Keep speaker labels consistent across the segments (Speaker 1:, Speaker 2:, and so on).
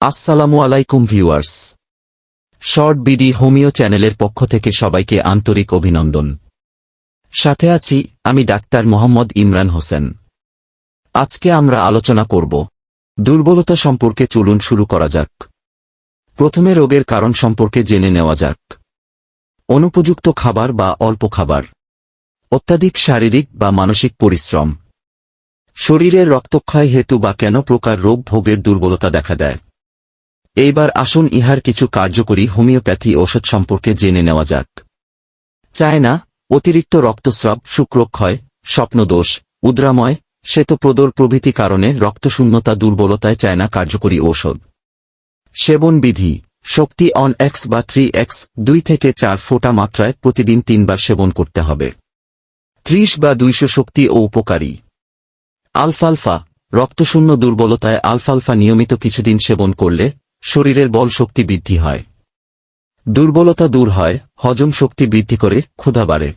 Speaker 1: আসসালামু আলাইকুম viewers. Short BD homeo চ্যানেলের পক্ষ থেকে সবাইকে আন্তরিক অভিনন্দন। সাথে আছি আমি ডাক্তার মোহাম্মদ ইমরান হোসেন। আজকে আমরা আলোচনা করব, দুর্বলতা সম্পর্কে চলুন শুরু করা যাক। প্রথমে রোগের কারণ সম্পর্কে জেনে নেওয়া যাক। অনুপযুক্ত খাবার বা অল্প খাবার। অত্যাধিক শারীরিক বা মানসিক পরিশ্রম। শরীরের রক্তক্ষয় হেতু বা কেন প্রকার রোগ ভোগের দুর্বলতা দেখা দেয়? এইবার আসুন ইহার কিছু কার্যকরী হোমিওপ্যাথি ওষুধ সম্পর্কে জেনে নেওয়া যাক। চায়না, অতিরিক্ত রক্তস্রাব, শুক্রক্ষয়, স্বপ্নদোষ, উদ্রাময়, শ্বেতপ্রদর প্রভৃতি কারণে রক্তশূন্যতা দুর্বলতায় চায়না কার্যকরী ঔষধ। সেবন বিধি শক্তি অন এক্স বা থ্রি এক্স দুই থেকে চার ফোটা মাত্রায় প্রতিদিন তিনবার সেবন করতে হবে। ত্রিশ বা দুইশো শক্তি ও উপকারী। আলফালফা, রক্তশূন্য দুর্বলতায় আলফালফা নিয়মিত কিছুদিন সেবন করলে শরীরের বল শক্তি বৃদ্ধি হয়। দুর্বলতা দূর হয়, হজম শক্তি বৃদ্ধি করে, ক্ষুধা বাড়ে।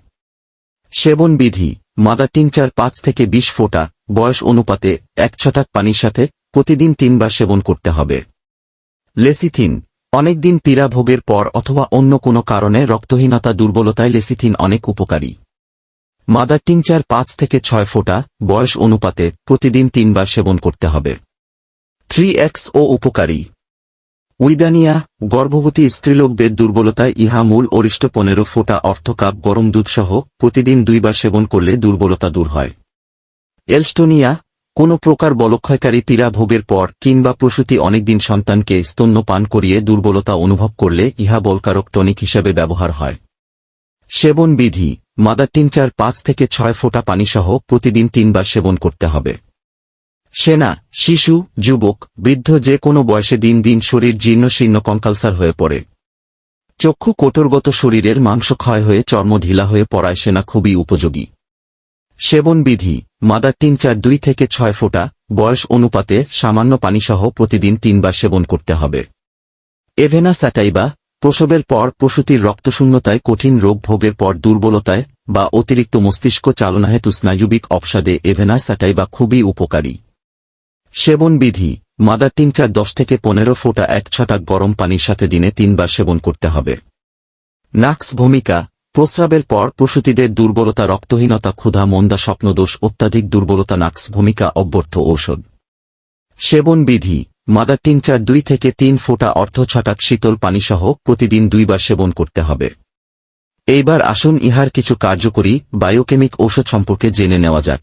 Speaker 1: সেবন বিধি, মাদা টিংচার পাঁচ থেকে বিশ ফোঁটা, বয়স অনুপাতে এক ছটাক পানির সাথে প্রতিদিন তিনবার সেবন করতে হবে। লেসিথিন, অনেকদিন পীড়া ভোগের পর অথবা অন্য কোনো কারণে রক্তহীনতা দুর্বলতায় লেসিথিন অনেক উপকারী। মাদার টিংচার পাঁচ থেকে ছয় ফোঁটা, বয়স অনুপাতে প্রতিদিন তিনবার সেবন করতে হবে। থ্রি এক্স ও উপকারী। উইদানিয়া, গর্ভবতী স্ত্রীলোকদের দুর্বলতায় ইহা মূল অরিষ্ট পনেরো ফোঁটা অর্থকাপ গরম দুধসহ প্রতিদিন দুইবার সেবন করলে দুর্বলতা দূর হয়। এলস্টোনিয়া, কোনো প্রকার বলক্ষয়কারী পীড়া ভোগের পর কিংবা প্রসূতি অনেকদিন সন্তানকে স্তন্যপান করিয়ে দুর্বলতা অনুভব করলে ইহা বলকারক টনিক হিসেবে ব্যবহার হয়। সেবন বিধি, মাদার টিনচার পাঁচ থেকে ছয় ফোঁটা পানিসহ প্রতিদিন তিনবার সেবন করতে হবে। সেনা, শিশু, যুবক, বৃদ্ধ যে কোনো বয়সে দিন দিন শরীর জীর্ণশীর্ণ কঙ্কালসার হয়ে পড়ে। চক্ষু কোটরগত শরীরের মাংস ক্ষয় হয়ে চর্ম ঢিলা হয়ে পড়ায় সেনা খুবই উপযোগী। সেবন বিধি, মাদার টিনচার দুই থেকে ছয় ফোঁটা, বয়স অনুপাতে সামান্য পানিসহ প্রতিদিন তিনবার সেবন করতে হবে। এভেনা স্যাটাইবা, প্রসবের পর প্রসূতির রক্তশূন্যতায় কঠিন রোগ ভোগের পর দুর্বলতায় বা অতিরিক্ত মস্তিষ্ক চালনাহেতু স্নায়ুবিক অপসাদে এভেনা স্যাটাইবা খুবই উপকারী। সেবন বিধি, মাদার তিন চার দশ থেকে পনেরো ফোঁটা এক ছটাক গরম পানির সাথে দিনে তিনবার সেবন করতে হবে। নাক্স ভূমিকা, প্রস্রাবের পর প্রসূতিদের দুর্বলতা, রক্তহীনতা, ক্ষুধা, মন্দা, স্বপ্নদোষ, অত্যাধিক দুর্বলতা, নাক্স ভূমিকা, অব্যর্থ ঔষধ। সেবন বিধি, মাদার তিন চার দুই থেকে তিন ফোঁটা অর্ধ ছটাক শীতল পানিসহ প্রতিদিন দুইবার সেবন করতে হবে। এইবার আসুন ইহার কিছু কার্যকরী, বায়োকেমিক ঔষধ সম্পর্কে জেনে নেওয়া যাক।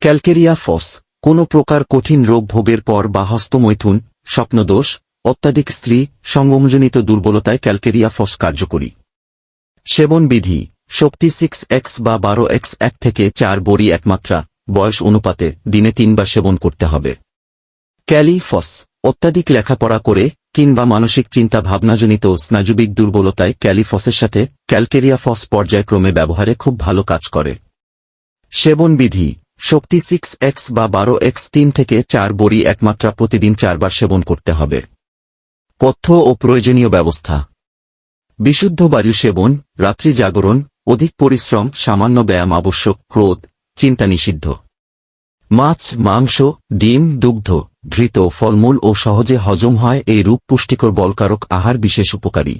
Speaker 1: ক্যালকেরিয়া ফস কোনো প্রকার কঠিন রোগ ভোগের পর বা হস্তমৈথুন, স্বপ্নদোষ, অত্যাধিক স্ত্রী, সঙ্গমজনিত দুর্বলতায় ক্যালকেরিয়া ফস কার্যকরী। সেবন বিধি, শক্তি সিক্স এক্স বা বারো এক্স এক থেকে চার বড়ি একমাত্রা, বয়স অনুপাতে দিনে তিনবার সেবন করতে হবে। ক্যালিফস অত্যাধিক লেখাপড়া করে কিংবা মানসিক চিন্তা ভাবনাজনিত স্নায়ুবিক দুর্বলতায় ক্যালিফসের সাথে ক্যালকেরিয়া ফস পর্যায়ক্রমে ব্যবহারে খুব ভালো কাজ করে। সেবন বিধি শক্তি সিক্স এক্স বা বারো এক্স তিন থেকে চার বড়ি একমাত্রা প্রতিদিন চারবার সেবন করতে হবে। পথ্য ও প্রয়োজনীয় ব্যবস্থা। বিশুদ্ধ বায়ু সেবন, রাত্রি জাগরণ, অধিক পরিশ্রম, সামান্য ব্যায়াম আবশ্যক, ক্রোধ, চিন্তা নিষিদ্ধ। মাছ, মাংস, ডিম, দুগ্ধ, ঘৃত, ফলমূল ও সহজে হজম হয়, এই রূপ পুষ্টিকর বলকারক আহার বিশেষ উপকারী।